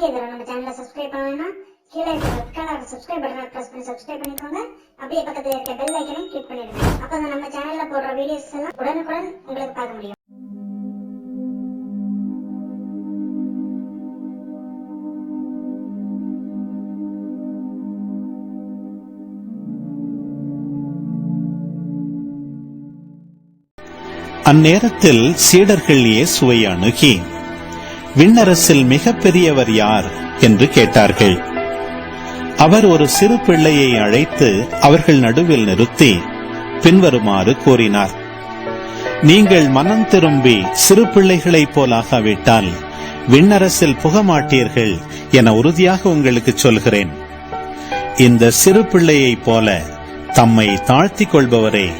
நீங்க இதுல நம்ம சேனலை சப்ஸ்கிரைப் பண்ணலைன்னா கீழே இருக்க ரெட் கலர் சப்ஸ்கிரைப் பட்டனை ப்ரெஸ் பண்ணி சப்ஸ்கிரைப் பண்ணிக்கோங்க. அப்படியே பக்கத்தில் இருக்க பெல் ஐக்கனையும் கிளிக் பண்ணிடுங்க. அப்போ நம்ம சேனலில் போடுற வீடியோஸ் எல்லாம் உடனுக்குடன் உங்களுக்கு பார்க்க முடியும். அந்நேரத்தில் சீடர்கள் இயேசுவை அணுகி விண்ணரசில் மிகப்பெரியவர் யார் என்று கேட்டார்கள். அவர் ஒரு சிறு பிள்ளையை அழைத்து அவர்கள் நடுவில் நிறுத்தி பின்வருமாறு கூறினார். நீங்கள் மனம் திரும்பி சிறு பிள்ளைகளைப் போலாகாவிட்டால் விண்ணரசில் புகமாட்டீர்கள் என உறுதியாக உங்களுக்கு சொல்கிறேன். இந்த சிறு பிள்ளையைப் போல தம்மை தாழ்த்திக் கொள்பவரே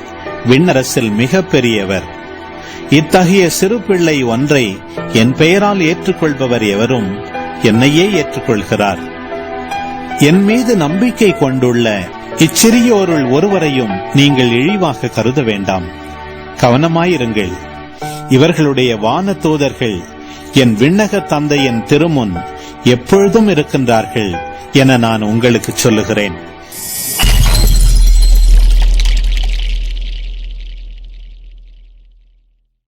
விண்ணரசில் மிகப்பெரியவர். பெரியவர் இத்தகைய சிறு பிள்ளை ஒன்றை என் பெயரால் ஏற்றுக்கொள்பவர் எவரும் என்னையே ஏற்றுக்கொள்கிறார். என் மீது நம்பிக்கை கொண்டுள்ள இச்சிறியோருள் ஒருவரையும் நீங்கள் இழிவாக கருத வேண்டாம். கவனமாயிருங்கள். இவர்களுடைய வான தூதர்கள் என் விண்ணக தந்தையின் திருமுன் எப்பொழுதும் இருக்கின்றார்கள் என நான் உங்களுக்கு சொல்லுகிறேன்.